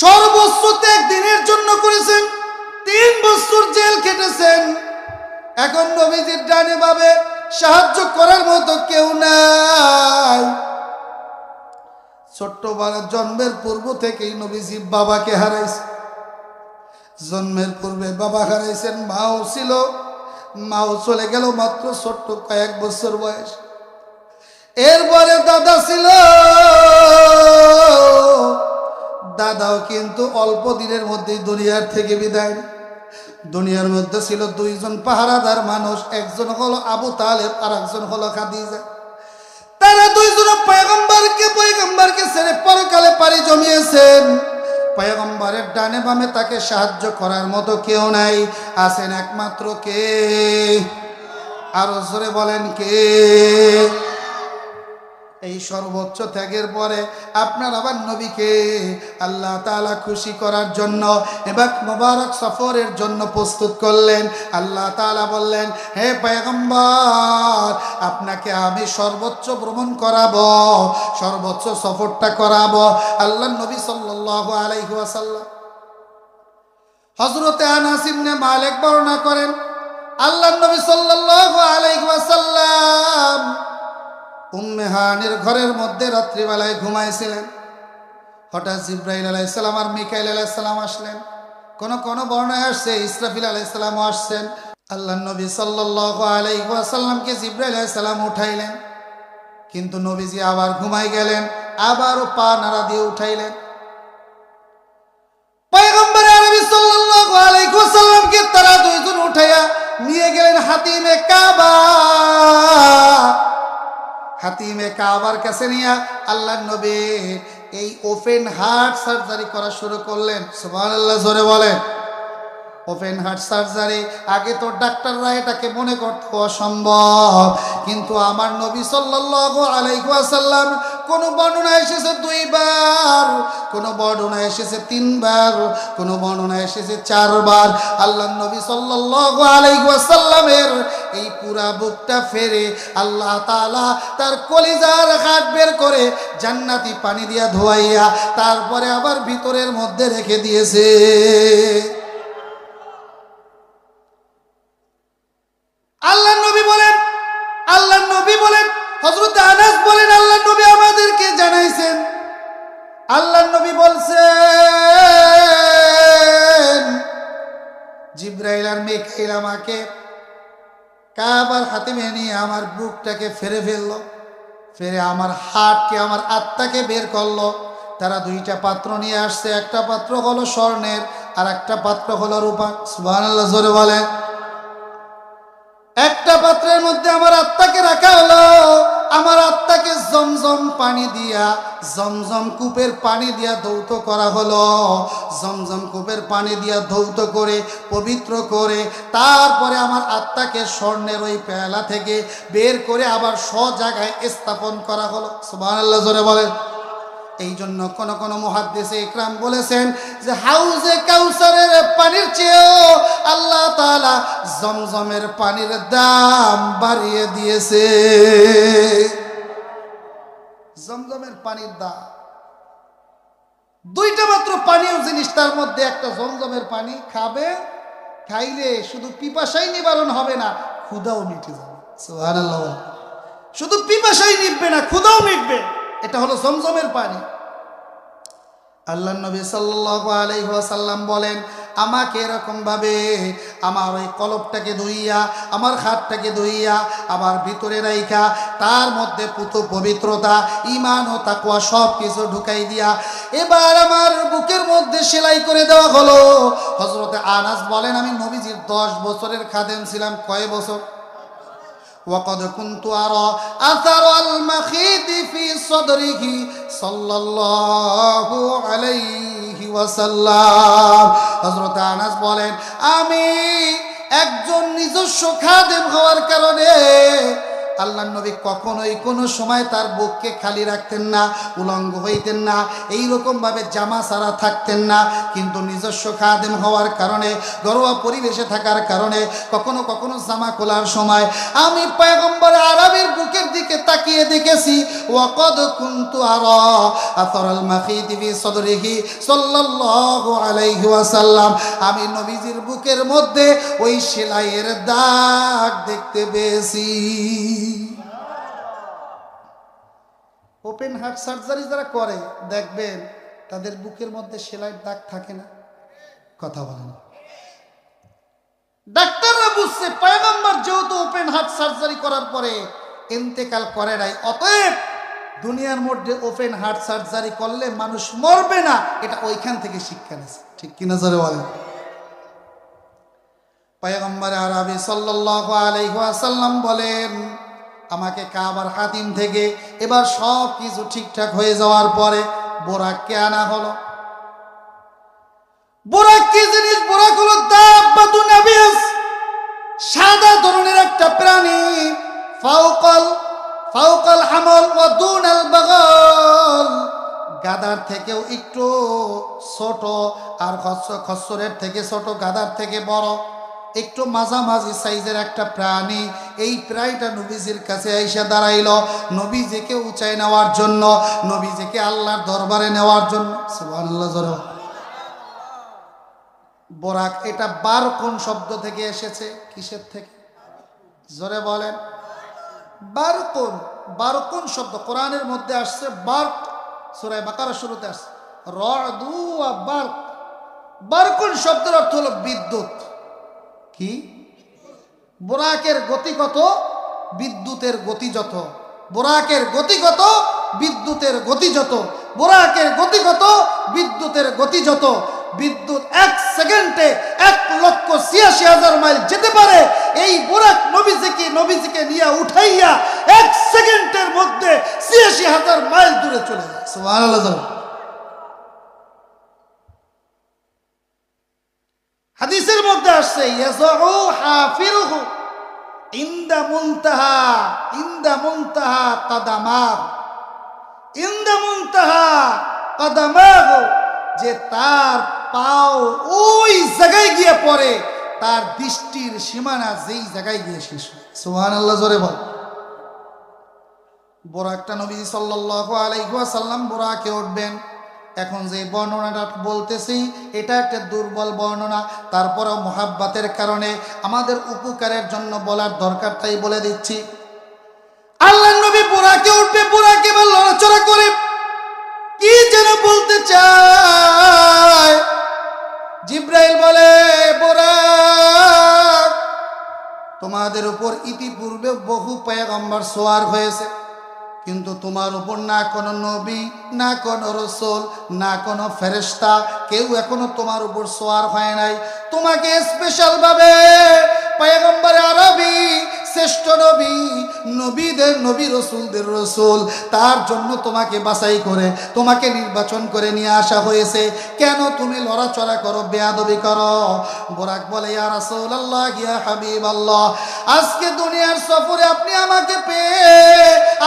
সর্বোচ্চ ত্যাগ দিনের জন্য করেছেন, তিন বছর জেল কেটেছেন এখন নবীজির ডানে ভাবে সাহায্য করার মতো কেউ নাই। ছোট্টবেলা জন্মের পূর্ব থেকেই নবীজি বাবাকে হারাইছে। জন্মের পূর্বে বাবা হারাইছেন, মাও ছিল। মাও চলে গেল মাত্র ছোট্ট কয়েক বছর বয়স। এরপরে দাদা ছিল। দাদাও কিন্তু অল্প দিনের মধ্যেই দুনিয়ার থেকে বিদায় দুনিয়ার মধ্যে ছিল দুইজন পাহারাদার মানুষ, একজন হলো আবু তালেব আর একজন হলো খাদিজা। তারা দুইজন পয়গম্বরকে পয়গম্বরকে ছেড়ে পরকালে পাড়ি জমিয়েছেন। পয়গম্বরের ডানে বামে তাকে সাহায্য করার মতো কেউ নাই। আছেন একমাত্র কে? আরও জোরে বলেন কে? এই সর্বোচ্চ ত্যাগের পরে আপনার আবার নবীকে আল্লাহ তাআলা খুশি করার জন্য এবার মোবারক সফরের জন্য প্রস্তুত করলেন। আল্লাহ তাআলা বললেন, হে পয়গম্বর, আপনাকে আমি সর্বোচ্চ ভ্রমণ করাবো, সর্বোচ্চ সফরটা করাবো। আল্লাহ নবী সাল্লাল্লাহু আলাইহি ওয়াসাল্লাম হজরতে আনাস ইবনে মালিক বর্ণনা করেন, আল্লাহ নবী সাল্লাল্লাহু আলাইহি ওয়াসাল্লাম উম্মেহানের ঘরের মধ্যে রাত্রিবেলায় ঘুমাইছিলেন। হঠাৎ জিব্রাইল আলাইসালাম আর মিকাইল আলাইসালাম আসলেন। কোন কোন বর্ণায় আসছে, ইসরাফিল আলাইসালামও আসছেন। আল্লাহ নবী সাল্লাহ আলাইসাল্লামকে জিব্রাইল আলাইসালাম উঠাইলেন। কিন্তু নবীজি আবার ঘুমাই গেলেন, আবারও পা নাড়া দিয়ে উঠাইলেন। তারা দুইজন উঠাইয়া নিয়ে গেলেন হাতিমে কাবা। হাতিমে কাবার কাছে নিয়া আল্লাহ নবী এই ওপেন হার্ট সার্জারি করা শুরু করলেন। সুবহানাল্লাহ, জোরে বলেন। ওপেন হার্ট সার্জারি, আগে তো ডাক্তাররা এটাকে মনে করতে অসম্ভব, কিন্তু আমার নবী সাল্লাহ আলাইহি ওয়াসাল্লাম কোন বর্ণনা এসেছে দুইবার? কোন বর্ণনা এসেছে তিনবার? কোন বর্ণনা এসেছে চারবার? আল্লাহ নবী সাল্লাল্লাহু আলাইহি ওয়াসাল্লামের এই পুরা বুকটা ফেরে আল্লাহ তাআলা তার কলিজার হাট বের করে জান্নাতি পানি দিয়া ধোয়াইয়া তারপরে আবার ভিতরের মধ্যে রেখে দিয়েছে। আল্লাহ নবী বলছেন, জিব্রাইল আর মেঘাইল আমাকে কাবার হাতে নিয়ে আমার বুকটাকে ফেরে ফেলল, ফেরে আমার হাটকে আমার আত্মাকে বের করল। তারা দুইটা পাত্র নিয়ে আসছে, একটা পাত্র হলো স্বর্ণের আর একটা পাত্র হলো রূপা। বলেন। একটা পাত্রের মধ্যে আমার আত্মাকে জমজম পানি দিয়া, জমজম কূপের পানি দিয়া ধৌত করা হলো। জমজম কূপের পানি দিয়া ধৌত করে, পবিত্র করে, তারপরে আমার আত্মাকে স্বর্ণের ওই পেয়ালা থেকে বের করে আবার স জায়গায় স্থাপন করা হলো। সুবহানাল্লাহ, জোরে বলেন। এই জন্য কোন কোন মহাদ্দেশে ইকরাম বলেছেন যে, হাউজে কাউসারের পানির চেয়েও আল্লাহ জমজমের পানির দাম বাড়িয়ে দিয়েছে। জমজমের পানির দাম দুইটা মাত্র পানীয় জিনিস তার মধ্যে, একটা জমজমের পানি খাবে, খাইলে শুধু পিপাসাই নিবারণ হবে না ক্ষুদাও মিটে যাবে। শুধু পিপাসাই মিটবে না ক্ষুদাও মিটবে। এটা হলো জমজমের পানি। আল্লাহ নবী সাল্লাল্লাহু আলাইহি ওয়াসাল্লাম বলেন, আমাকে এরকম ভাবে আমার ওই কলপটাকে ধুইয়া, আমার হাতটাকে ধুইয়া, আমার ভিতরে রাইখা, তার মধ্যে পুত পবিত্রতা ইমান ও তাকুয়া সব কিছু ঢুকাই দিয়া এবার আমার বুকের মধ্যে সেলাই করে দেওয়া হলো। হজরতে আনাস বলেন, আমি নবীজির দশ বছরের খাদেন ছিলাম, কয় বছর? وقد كنت أرى أثر المخيط في صدره صلى الله عليه وسلم হযরত আনাস বলেন আমি একজন নিজস্ব খাদেম হওয়ার কারণে আল্লাহ নবী কখনোই কোনো সময় তার বুককে খালি রাখতেন না, উলঙ্গ হইতেন না এই রকমভাবে জামা সারা থাকতেন না। কিন্তু নিজস্ব খাদেম হওয়ার কারণে, ঘরোয়া পরিবেশে থাকার কারণে, কখনো কখনো জামা খোলার সময় আমি পয়গম্বর বুকের দিকে তাকিয়ে দেখেছি, ওয়াকদ কুনতু আরা আথরাল মাখিদি ফি সদরিহি সাল্লাল্লাহু আলাইহি ওয়াসাল্লাম। আমি নবীজির বুকের মধ্যে ওই সেলাইয়ের দাগ দেখতে পেয়েছি। ওপেন হার্ট সার্জারি যারা করে, দেখবেন তাদের বুকের মধ্যে সেলাইয়ের দাগ থাকে না। কথা বলেন। ডাক্তাররা বুঝছে, পয়গম্বর যেহেতু ওপেন হার্ট সার্জারি করার পরে ইন্তেকাল করে নাই। অতএব দুনিয়ার মধ্যে ওপেন হার্ট সার্জারি করলে মানুষ মরবে না, এটা ওইখান থেকে শিক্ষা নিয়েছে। ঠিক কিনা জোরে বলেন? পয়গম্বর আরবি সাল্লাল্লাহু আলাইহি ওয়াসাল্লাম বলেন, আমাকে কাবার হাতিম থেকে এবার সব কিছু ঠিকঠাক হয়ে যাওয়ার পরে বোরাককে আনা হলো। বোরাক কি জিনিস? বোরাক হলো সাদা ধরনের একটা গাদার থেকেও একটু ছোট আর খচ্চরের থেকে ছোট, গাদার থেকে বড়, একটু মাঝামাঝি সাইজের একটা প্রাণী, এই প্রাণীটা নবীজির কাছে আইসা দাঁড়াইল। নবীজিকে উঁচাই নেওয়ার জন্য, নবীজিকে আল্লাহর দরবারে নেওয়ার জন্য বল। বোরাক, এটা বার কোন শব্দ থেকে এসেছে? কিসের থেকে? জোরে বলেন। বারকুন বারকুন শব্দ? কোরআনের মধ্যে আসছে বার্ক সুরায় বাকারা শুরুতে আসছে, রদু বার্ক। বারকুন শব্দের অর্থ হলো বিদ্যুৎ। কি? বোরাকের গতি কত? বিদ্যুতের গতি যত। বোরাকের গতি কত? বিদ্যুতের গতি যত। বোরাকের গতি কত? বিদ্যুতের গতি যত। বিদ্যুৎ এক সেকেন্ডে এক লক্ষ ছিয়াশি হাজার মাইল যেতে পারে। এই বোরাক নবীজিকে নবীজিকে নিয়ে উঠাইয়া এক সেকেন্ডের মধ্যে ছিয়াশি হাজার মাইল দূরে চলে যায়। হাদিসের মধ্যে আসছে যে তার পাও ওই জায়গায় গিয়ে পড়ে, তার দৃষ্টির সীমানা যেই জায়গায় গিয়ে শেষ হয়। সুবহানাল্লাহ জোরে বল। বোরাকটা নবী সাল্লাল্লাহু আলাইহি ওয়াসাল্লাম বোরাকে উঠবেন। এখন যে বর্ণনাটা বলতেছি, এটা একটা দুর্বল বর্ণনা। তারপরেও মোহাব্বাতের কারণে আমাদের উপকারের জন্য বলার দরকার তাই বলে দিচ্ছি। আল্লাহ নবী বোরাকে উঠবে বোরাকে এবার লড়াচড়া করে। কি যেন বলতে চায়। জিব্রাইল বলে বোরাক তোমাদের উপর ইতিপূর্বে বহু পয়গম্বর সোয়ার হয়েছে। কিন্তু তোমার উপর না কোনো নবী, না কোনো রসুল, না কোনো ফেরেস্তা কেউ এখনও তোমার উপর সোয়ার হয় নাই। তোমাকে স্পেশালভাবে পায়ে নম্বরে আরবি শ্রেষ্ঠ নবী, নবীদের, নবী রসুলদের রসুল। তার জন্য তোমাকে বাছাই করে, তোমাকে নির্বাচন করে নিয়ে আসা হয়েছে। কেন তুমি লড়াচড়া করো, বেয়াদবি করো? বোরাক বলে, ইয়া আল্লাহ হাবিব আল্লাহ আজকে দুনিয়ার সফরে আপনি আমাকে পেয়ে,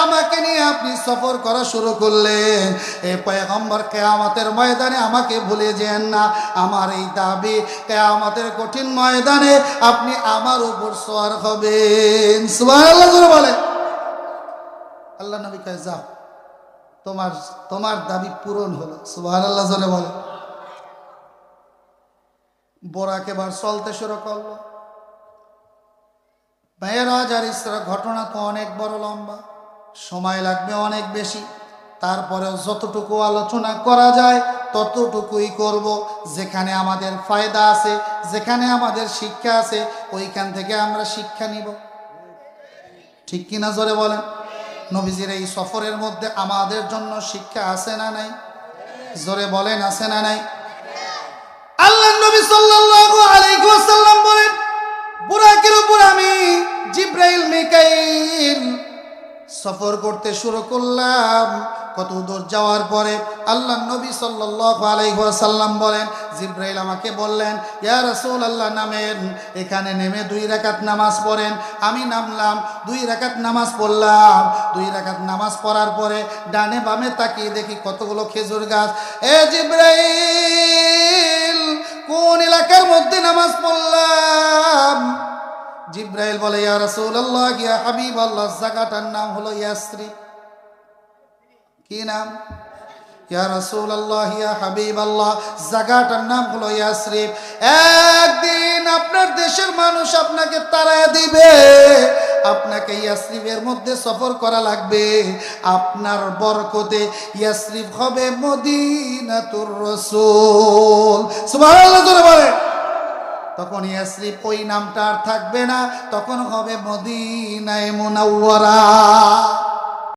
আমাকে নিয়ে আপনি সফর করা শুরু করলেন। এ পয়গম্বর কেয়ামতের ময়দানে আমাকে ভুলে যেন না। আমার এই দাবি কেয়ামতের কঠিন ময়দানে আপনি আমার উপর সোয়ার জোরে বলে আল্লাহ নবী কয়, যাও, তোমার তোমার দাবি পূরণ হলো। সুবহানাল্লাহ জোরে বলে বোরাক এবার চলতে শুরু করল। মেয়েরাজ আর ইসরা ঘটনা তো অনেক বড় লম্বা, সময় লাগবে অনেক বেশি। তারপরেও যতটুকু আলোচনা করা যায়, ততটুকুই করব। যেখানে আমাদের ফায়দা আছে, যেখানে আমাদের শিক্ষা আছে, ওইখান থেকে আমরা শিক্ষা নিব। ঠিক কিনা জোরে বলেন? নবীজির এই সফরের মধ্যে আমাদের জন্য শিক্ষা আছে না নাই? জোরে বলেন, আছে না নাই? আল্লাহ নবী সাল্লাল্লাহু আলাইহি ওয়াসাল্লাম বলেন, বুরাকের উপর আমি জিব্রাইল, মিকাইল সফর করতে শুরু করলাম। কত দূর যাওয়ার পরে আল্লাহ নবী সাল্লাল্লাহু আলাইহি ওয়াসাল্লাম বলেন, জিব্রাইল আমাকে বললেন, ইয়া রাসূল আল্লাহ নামেন। এখানে নেমে দুই রাকাত নামাজ পড়েন। আমি নামলাম, দুই রাকাত নামাজ পড়লাম। দুই রাকাত নামাজ পড়ার পরে ডানে বামে তাকিয়ে দেখি কতগুলো খেজুর গাছ। এ জিব্রাইল, কোন এলাকার মধ্যে নামাজ পড়লাম? জিব্রাইল বলে, ইয়া রাসূলুল্লাহ, ইয়া হাবিবাল্লাহ জায়গাটার নাম হলো ইয়াসরি কি নাম? ইয়া রাসূলুল্লাহ, ইয়া হাবিবাল্লাহ জায়গাটার নাম একদিন আপনার দেশের মানুষ আপনাকে তাড়ায় দিবে। আপনাকে মধ্যে সফর করা লাগবে। আপনার বরকতে ইয়াসরিফ হবে মদিনাতুর রাসূল। বলেন। তখন ওই নামটা আর থাকবে না। তখন হবে মদিনায় মুনাওয়ারা।